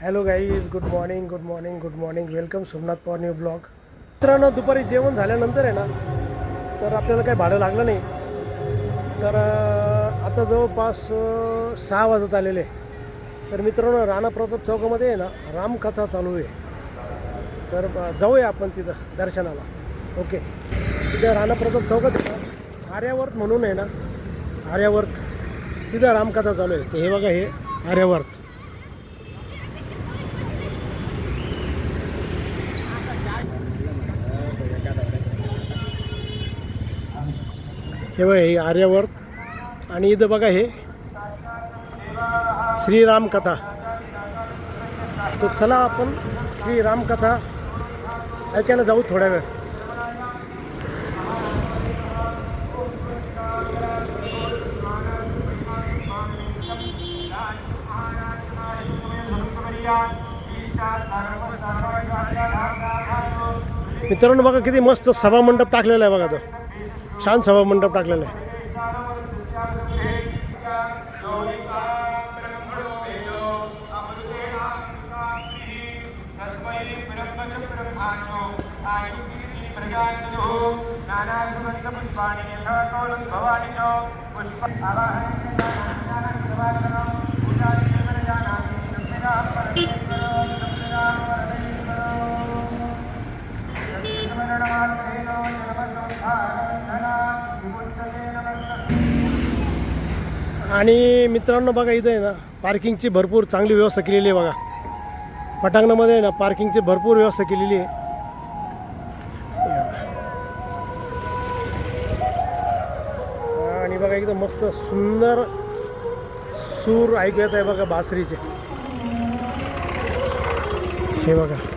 Hello guys good morning good morning good morning welcome Somnath Pawar new blog मित्रांनो दुपारी जेवण झाल्यानंतर आहे ना तर आपल्याला काही भाडं लागलं नाही. तर आता जवळपास सहा वाजत आलेले आहे. तर मित्रांनो राणा प्रताप चौकामध्ये आहे ना रामकथा चालू आहे. तर जाऊया आपण तिथं दर्शनाला. ओके तिथं राणा प्रताप चौकात आहे. ना, आर्यावर्त म्हणून आहे ना आर्यावर्त तिथं रामकथा चालू आहे. तर हे बघा हे आर्यावर्त. हे बघा हे आर्यावर्त. आणि इथं बघा हे श्रीरामकथा तर चला आपण श्रीरामकथा ऐकायला जाऊ थोड्या वेळ. मित्रांनो बघा किती मस्त सभामंडप टाकलेला आहे बघा तो. छान सभामंडप टाकलेला आहे. आणि मित्रांनो बघा इथं आहे ना पार्किंगची भरपूर चांगली व्यवस्था केलेली आहे बघा. पटांगणामध्ये आहे ना पार्किंगची भरपूर व्यवस्था केलेली आहे. आणि बघा एकदम मस्त सुंदर सूर ऐकू येत आहे बघा बासरीचे. हे बघा.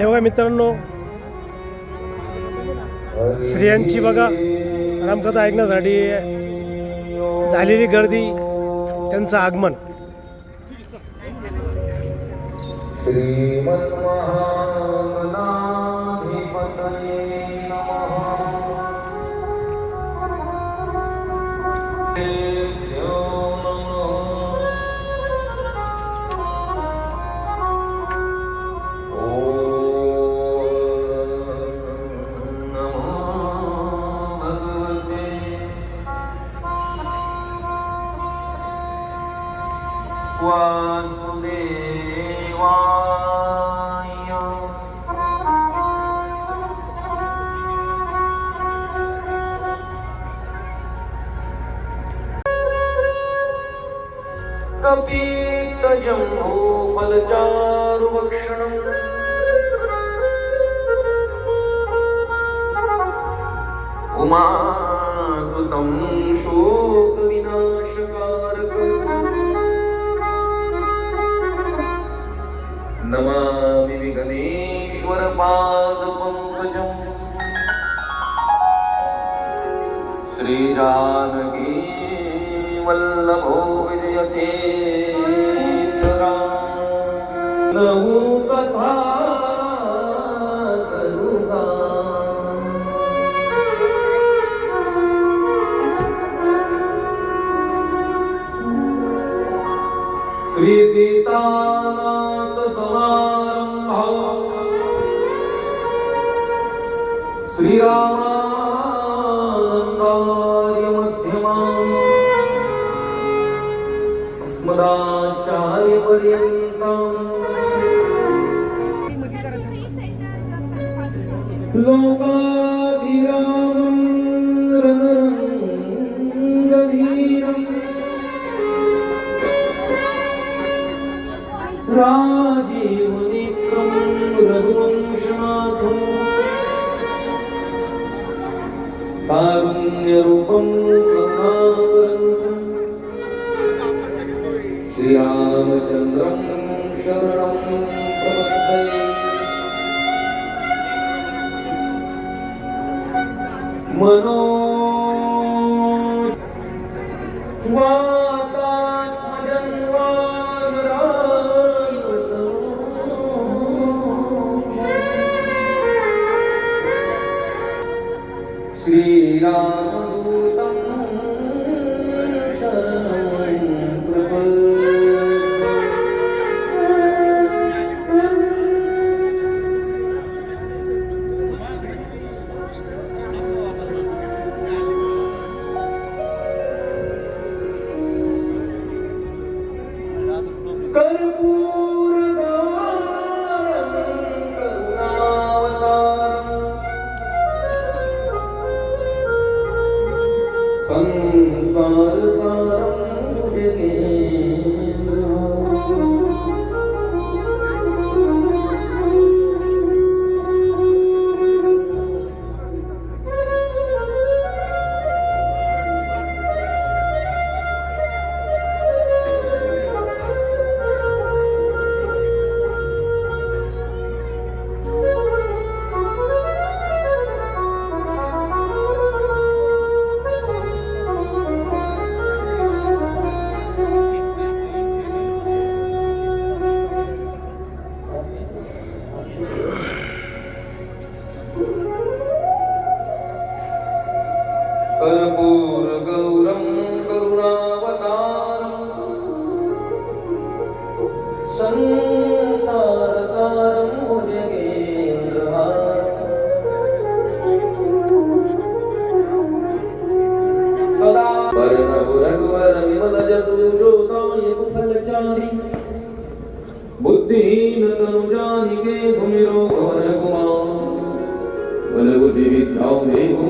हे बघा मित्रांनो स्त्रियांची बघा रामकथा ऐकण्यासाठी झालेली गर्दी त्यांचं आगमन. श्रीरामानन्दार्य मध्यमाम् अस्मदाचार्यपर्यन्तम् लोकाभिरामं കാരുണ്യരൂപം ശ്രീരാമചന്ദ്രം ശരണം മനോ वीरा कर्पूरगौरं करुणावतारम् संसारसारं मुजगेन्द्रहार सदा परमगुरगुवरविमलजसूर्योतायकुफलचारि बुद्धिहीन तनुजानिके घुमिरो घोरकुमार बलबुद्धिविद्यां देहुम्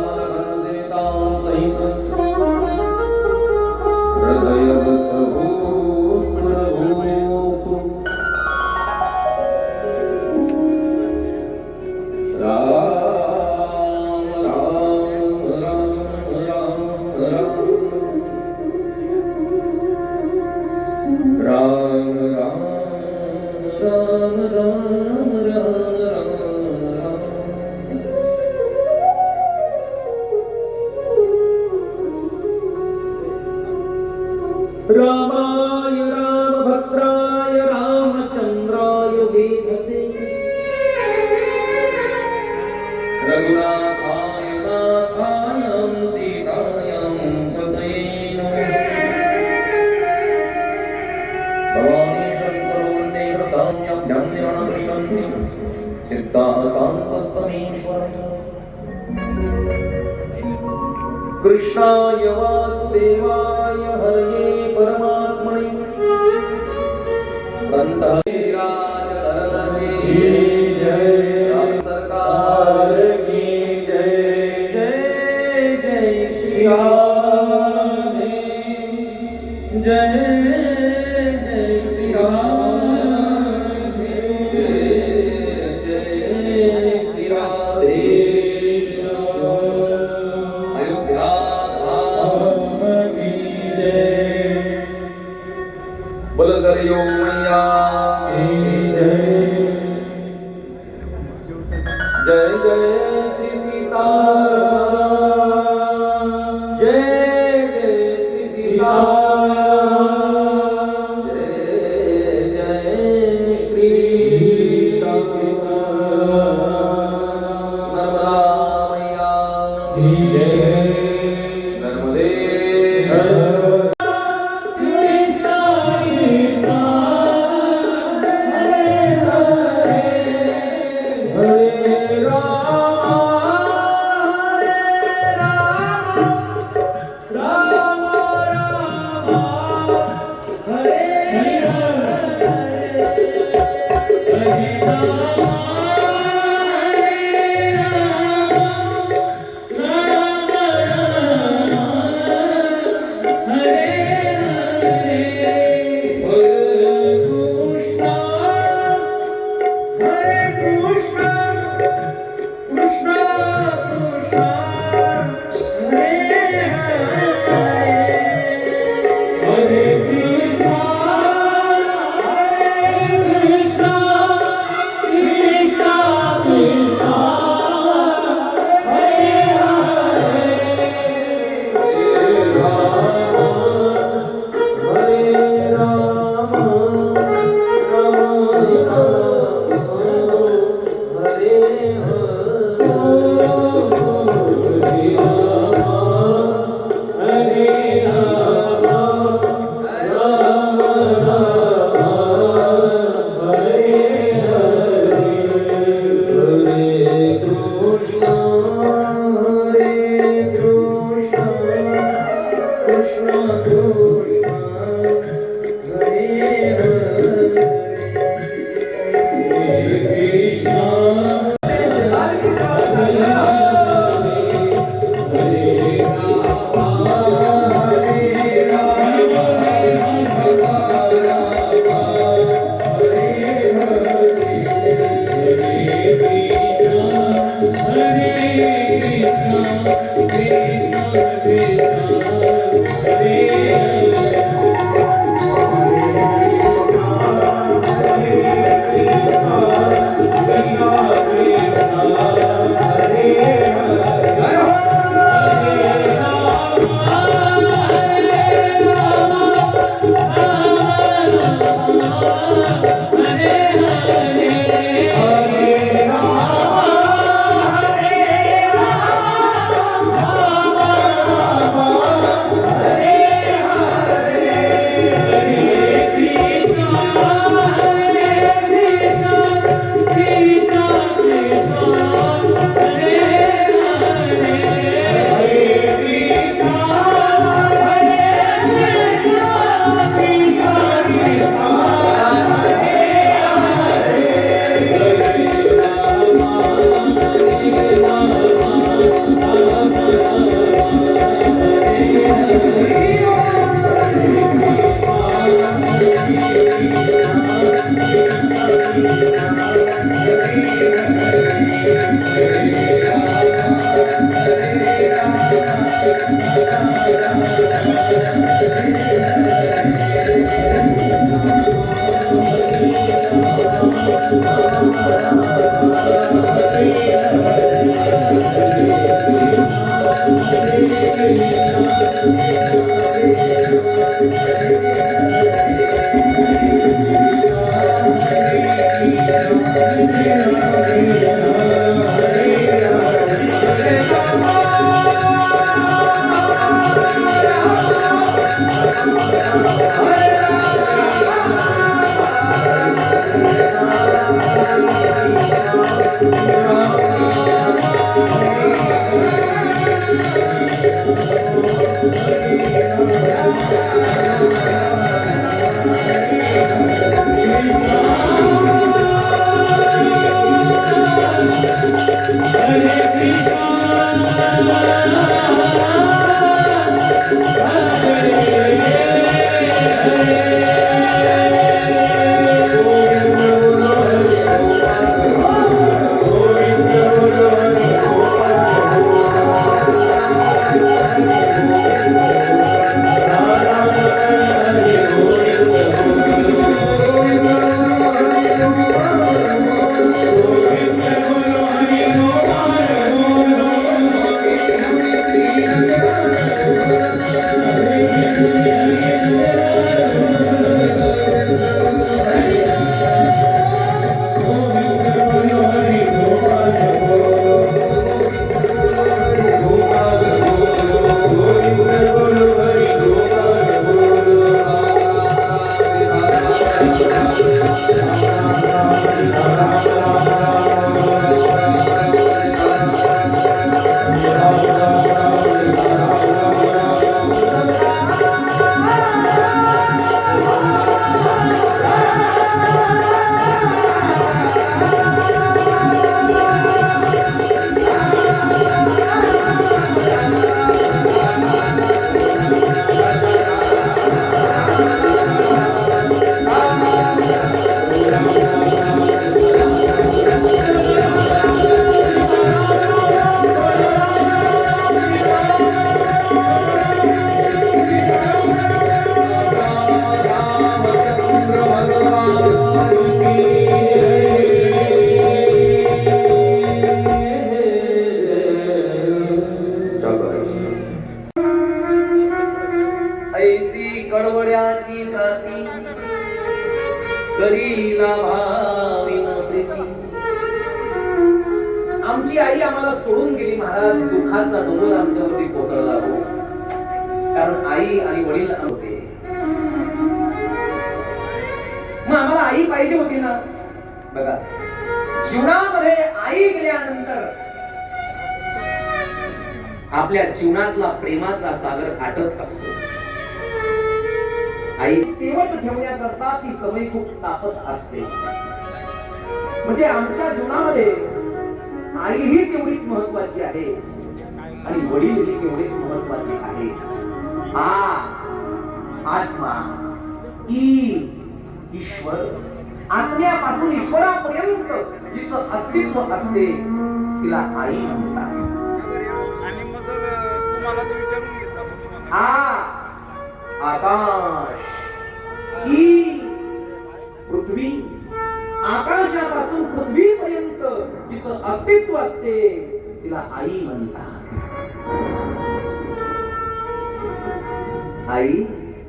রাম রাম कृष्णाय वासुदेवाय हरे परमात्मने सन्त हरीराय सर यो जय जय श्री सीता। Hallelujah. कडवड्याची काती करी ना भाविन प्रीती. आमची आई आम्हाला सोडून गेली महाराज दुःखाचा डोंगर आमच्यावरती कोसळला हो. कारण आई आणि वडील होते. मग आम्हाला आई पाहिजे होती ना? बघा जीवनामध्ये आई गेल्यानंतर आपल्या जीवनातला प्रेमाचा सागर आटत असतो. आई तेवट ठेवण्याकरता ती सवय खूप तापत असते. म्हणजे आमच्या जीवनामध्ये आई ही तेवढीच महत्वाची आहे. आणि वडील ही तेवढीच महत्त्वाचे आहे. आ आत्मा ई ईश्वर आत्म्यापासून ईश्वरापर्यंत जिचं अस्तित्व असते तिला आई म्हणतात. आ आकाश. ही पृथ्वी आकाशापासून पृथ्वीपर्यंत जिचं अस्तित्व असते तिला आई म्हणतात. आई?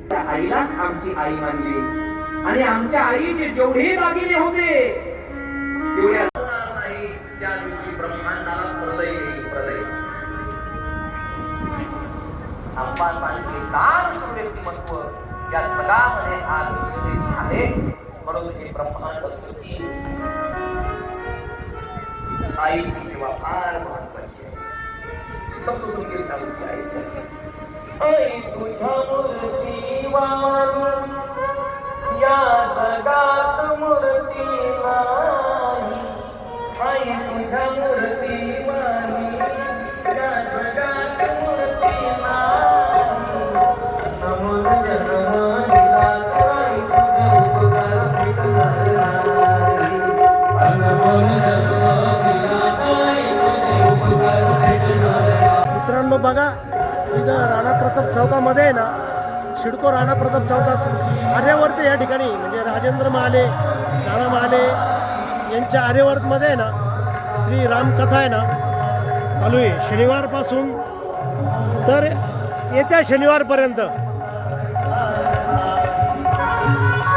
त्या आईला आमची आई मानली. आणि आमच्या आईचे जेवढे दागिने होते तेवढ्या आई आई या जगात मूर्ती नाही आई तुझ्या या जगात मूर्ती नाही जन्म दिला आई उपकार भेटणार नाही जन्म दिला आई उपकार भेटणार मित्रांनो बघा इथं राणा प्रताप चौकामध्ये आहे ना शिडको राणा प्रताप चौकात आर्यावर्त या ठिकाणी म्हणजे राजेंद्र महाले राणा महाले यांच्या आर्यवर्तमध्ये आहे ना श्री रामकथा आहे ना चालू आहे. शनिवारपासून तर येत्या शनिवारपर्यंत.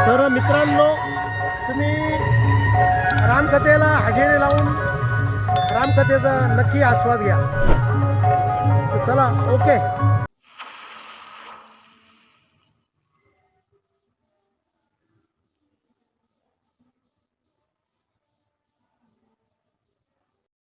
तर मित्रांनो तुम्ही रामकथेला हजेरी लावून रामकथेचा नक्की आस्वाद घ्या. चला ओके.